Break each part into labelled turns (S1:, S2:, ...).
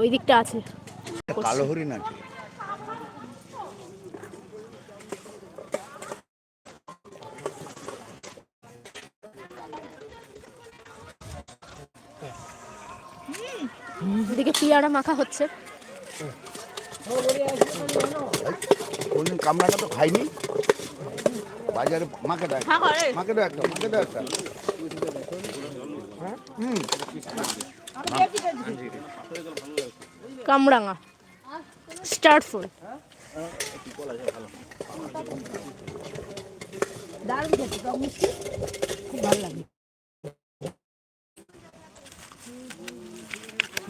S1: ওই দিকটা আছে।
S2: কালো হরিণ আছে
S1: এদিকে পিয়ারা মাখা হচ্ছে।
S2: কোনদিন কামড়াটা তো খাইনি। বাজারে মাকে দেয়।
S1: হ্যাঁ
S2: মাকে দেয় একটা মাকে দেয় একটা। হুম।
S1: কামরাঙা। Star fruit.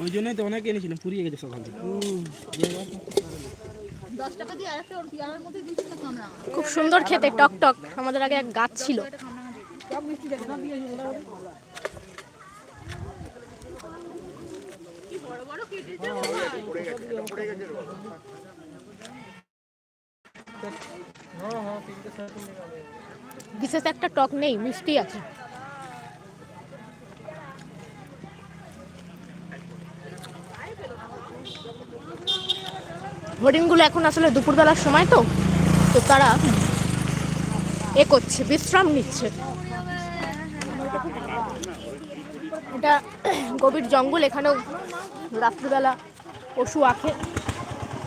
S3: ওই জন্যই তো অনেকে এনেছিলাম পুরিয়ে গেছে সকাল থেকে
S1: খুব সুন্দর খেতে টক টক। আমাদের আগে এক গাছ ছিল। বিশেষ একটা টক নেই, মিষ্টি আছে। হরিণগুলো এখন আসলে দুপুরবেলার সময় তো তো তারা এ করছে, বিশ্রাম নিচ্ছে। এটা গভীর জঙ্গল, এখানেও রাত্রিবেলা পশু আখে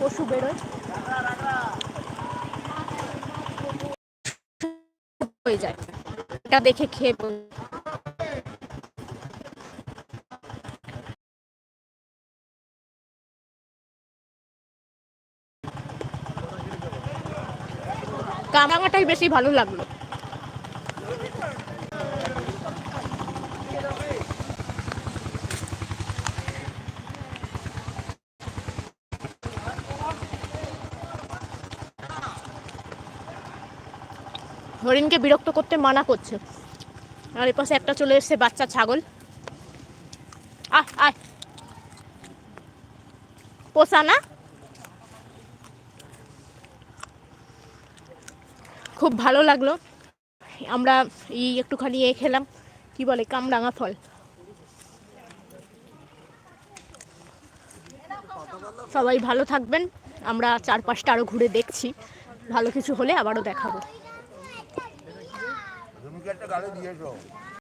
S1: পশু বেরোয়। হয়ে যায়। এটা দেখে খেয়ে কামাঙাটাই বেশি ভালো লাগল। হরিণকে বিরক্ত করতে মানা করছে। আর এ পাশে একটা চলে এসেছে বাচ্চা ছাগল। আহ, আয়। পোষা না? খুব ভালো লাগল। আমরা এই একটুখানি এ খেলাম। কি বলে, কামরাঙা ফল। সবাই ভালো থাকবেন। আমরা চারপাশটা আরও ঘুরে দেখছি। ভালো কিছু হলে আবারও দেখাবো।
S2: একটা গাড়ি দিয়েছ।